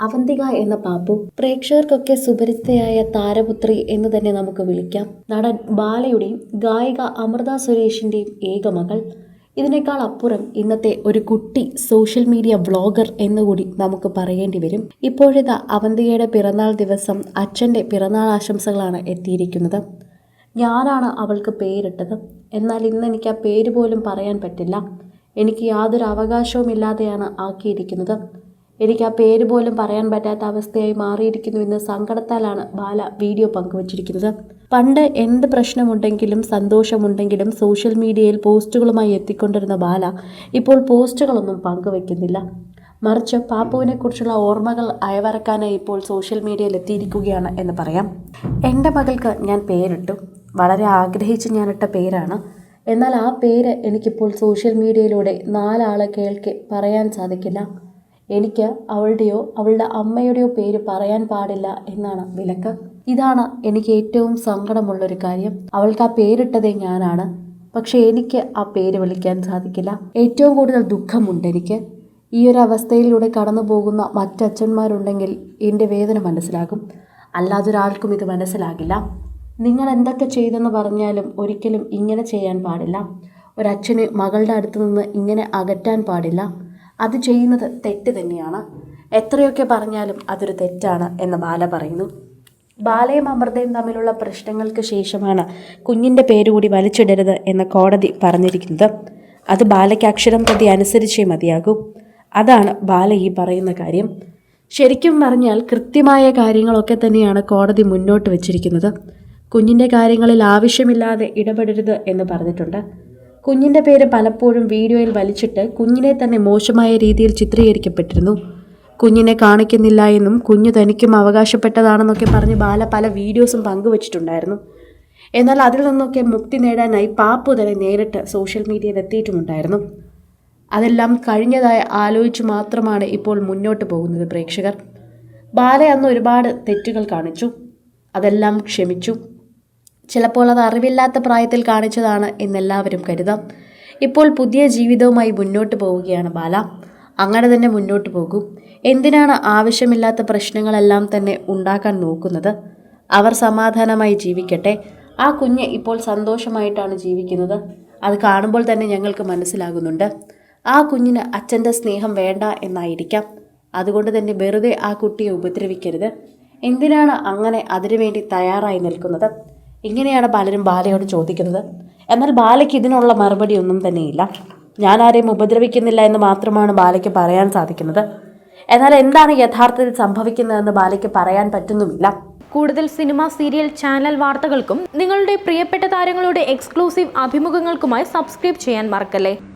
അവന്തിക എന്ന പാപ്പു പ്രേക്ഷകർക്കൊക്കെ സുപരിചിതയായ താരപുത്രി എന്ന് തന്നെ നമുക്ക് വിളിക്കാം. നടൻ ബാലയുടെയും ഗായിക അമൃത സുരേഷിന്റെയും ഏകമകൾ ഇതിനേക്കാൾ അപ്പുറം ഇന്നത്തെ ഒരു കുട്ടി സോഷ്യൽ മീഡിയ വ്ളോഗർ എന്നുകൂടി നമുക്ക് പറയേണ്ടി വരും. ഇപ്പോഴിതാ അവന്തികയുടെ പിറന്നാൾ ദിവസം അച്ഛന്റെ പിറന്നാൾ ആശംസകളാണ് എത്തിയിരിക്കുന്നത്. ഞാനാണ് അവൾക്ക് പേരിട്ടത്. എന്നാൽ ഇന്ന് എനിക്ക് ആ പേര് പോലും പറയാൻ പറ്റില്ല. എനിക്ക് യാതൊരു അവകാശവും ഇല്ലാതെയാണ് ആക്കിയിരിക്കുന്നത്. എനിക്ക് ആ പേര് പോലും പറയാൻ പറ്റാത്ത അവസ്ഥയായി മാറിയിരിക്കുന്നു എന്ന് സങ്കടത്താലാണ് ബാല വീഡിയോ പങ്കുവച്ചിരിക്കുന്നത്. പണ്ട് എന്ത് പ്രശ്നമുണ്ടെങ്കിലും സന്തോഷമുണ്ടെങ്കിലും സോഷ്യൽ മീഡിയയിൽ പോസ്റ്റുകളുമായി എത്തിക്കൊണ്ടിരുന്ന ബാല ഇപ്പോൾ പോസ്റ്റുകളൊന്നും പങ്കുവെക്കുന്നില്ല മറിച്ച് പാപ്പുവിനെ കുറിച്ചുള്ള ഓർമ്മകൾ അയവറക്കാനായി ഇപ്പോൾ സോഷ്യൽ മീഡിയയിൽ എത്തിയിരിക്കുകയാണ് എന്ന് പറയാം. എന്റെ മകൾക്ക് ഞാൻ പേരിട്ടു. വളരെ ആഗ്രഹിച്ച് ഞാനിട്ട പേരാണ്. എന്നാൽ ആ പേര് എനിക്കിപ്പോൾ സോഷ്യൽ മീഡിയയിലൂടെ നാലാളെ കേൾക്കെ പറയാൻ സാധിക്കില്ല. എനിക്ക് അവളുടെയോ അവളുടെ അമ്മയുടെയോ പേര് പറയാൻ പാടില്ല എന്നാണ് വിലക്ക്. ഇതാണ് എനിക്ക് ഏറ്റവും സങ്കടമുള്ളൊരു കാര്യം. അവൾക്ക് ആ പേരിട്ടതേ ഞാനാണ്. പക്ഷേ എനിക്ക് ആ പേര് വിളിക്കാൻ സാധിക്കില്ല. ഏറ്റവും കൂടുതൽ ദുഃഖമുണ്ട് എനിക്ക്. ഈ ഒരു അവസ്ഥയിലൂടെ കടന്നു പോകുന്ന മറ്റച്ഛന്മാരുണ്ടെങ്കിൽ എന്റെ വേദന മനസ്സിലാകും. അല്ലാതൊരാൾക്കും ഇത് മനസ്സിലാകില്ല. നിങ്ങൾ എന്തൊക്കെ ചെയ്തെന്ന് പറഞ്ഞാലും ഒരിക്കലും ഇങ്ങനെ ചെയ്യാൻ പാടില്ല. ഒരച്ഛന് മകളുടെ അടുത്ത് നിന്ന് ഇങ്ങനെ അകറ്റാൻ പാടില്ല. അത് ചെയ്യുന്നത് തെറ്റ് തന്നെയാണ്. എത്രയൊക്കെ പറഞ്ഞാലും അതൊരു തെറ്റാണ് എന്ന് ബാല പറയുന്നു. ബാലയും അമൃതയും തമ്മിലുള്ള പ്രശ്നങ്ങൾക്ക് ശേഷമാണ് കുഞ്ഞിന്റെ പേര് കൂടി വലിച്ചിടരുത് എന്ന് കോടതി പറഞ്ഞിരിക്കുന്നത്. അത് ബാലയ്ക്ക് അക്ഷരം പ്രതി അനുസരിച്ചേ മതിയാകൂ. അതാണ് ബാല ഈ പറയുന്ന കാര്യം. ശരിക്കും പറഞ്ഞാൽ കൃത്യമായ കാര്യങ്ങളൊക്കെ തന്നെയാണ് കോടതി മുന്നോട്ട് വച്ചിരിക്കുന്നത്. കുഞ്ഞിന്റെ കാര്യങ്ങളിൽ ആവശ്യമില്ലാതെ ഇടപെടരുത് എന്ന് പറഞ്ഞിട്ടുണ്ട്. കുഞ്ഞിന്റെ പേര് പലപ്പോഴും വീഡിയോയിൽ വലിച്ചിട്ട് കുഞ്ഞിനെ തന്നെ മോശമായ രീതിയിൽ ചിത്രീകരിക്കപ്പെട്ടിരുന്നു. കുഞ്ഞിനെ കാണിക്കുന്നില്ല എന്നും കുഞ്ഞു തനിക്കും അവകാശപ്പെട്ടതാണെന്നൊക്കെ പറഞ്ഞ് ബാല പല വീഡിയോസും പങ്കുവച്ചിട്ടുണ്ടായിരുന്നു. എന്നാൽ അതിൽ നിന്നൊക്കെ മുക്തി നേടാനായി പാപ്പു തന്നെ നേരിട്ട് സോഷ്യൽ മീഡിയയിൽ എത്തിയിട്ടുമുണ്ടായിരുന്നു അതെല്ലാം കഴിഞ്ഞതായി ആലോചിച്ച് മാത്രമാണ് ഇപ്പോൾ മുന്നോട്ട് പോകുന്നത് പ്രേക്ഷകർ. ബാല അന്ന് ഒരുപാട് തെറ്റുകൾ കാണിച്ചു. അതെല്ലാം ക്ഷമിച്ചു. ചിലപ്പോൾ അത് അറിവില്ലാത്ത പ്രായത്തിൽ കാണിച്ചതാണ് എന്നെല്ലാവരും കരുതാം. ഇപ്പോൾ പുതിയ ജീവിതവുമായി മുന്നോട്ട് പോവുകയാണ് ബാല. അങ്ങനെ തന്നെ മുന്നോട്ട് പോകും. എന്തിനാണ് ആവശ്യമില്ലാത്ത പ്രശ്നങ്ങളെല്ലാം തന്നെ ഉണ്ടാക്കാൻ നോക്കുന്നത്? അവർ സമാധാനമായി ജീവിക്കട്ടെ. ആ കുഞ്ഞ് ഇപ്പോൾ സന്തോഷമായിട്ടാണ് ജീവിക്കുന്നത്. അത് കാണുമ്പോൾ തന്നെ ഞങ്ങൾക്ക് മനസ്സിലാകുന്നുണ്ട്. ആ കുഞ്ഞിന് അച്ഛന്റെ സ്നേഹം വേണ്ട എന്നായിരിക്കാം. അതുകൊണ്ട് തന്നെ വെറുതെ ആ കുട്ടിയെ ഉപദ്രവിക്കരുത്. എന്തിനാണ് അങ്ങനെ അതിനുവേണ്ടി തയ്യാറായി നിൽക്കുന്നത്? ഇങ്ങനെയാണ് പലരും ബാലയോട് ചോദിക്കുന്നത്. എന്നാൽ ബാലയ്ക്ക് ഇതിനുള്ള മറുപടി ഒന്നും തന്നെയില്ല. ഞാൻ ആരെയും ഉപദ്രവിക്കുന്നില്ല എന്ന് മാത്രമാണ് ബാലയ്ക്ക് പറയാൻ സാധിക്കുന്നത്. എന്നാൽ എന്താണ് യഥാർത്ഥത്തിൽ സംഭവിക്കുന്നതെന്ന് ബാലയ്ക്ക് പറയാൻ പറ്റുന്നുമില്ല. കൂടുതൽ സിനിമ സീരിയൽ ചാനൽ വാർത്തകൾക്കും നിങ്ങളുടെ പ്രിയപ്പെട്ട താരങ്ങളുടെ എക്സ്ക്ലൂസീവ് അഭിമുഖങ്ങൾക്കുമായി സബ്സ്ക്രൈബ് ചെയ്യാൻ മറക്കല്ലേ?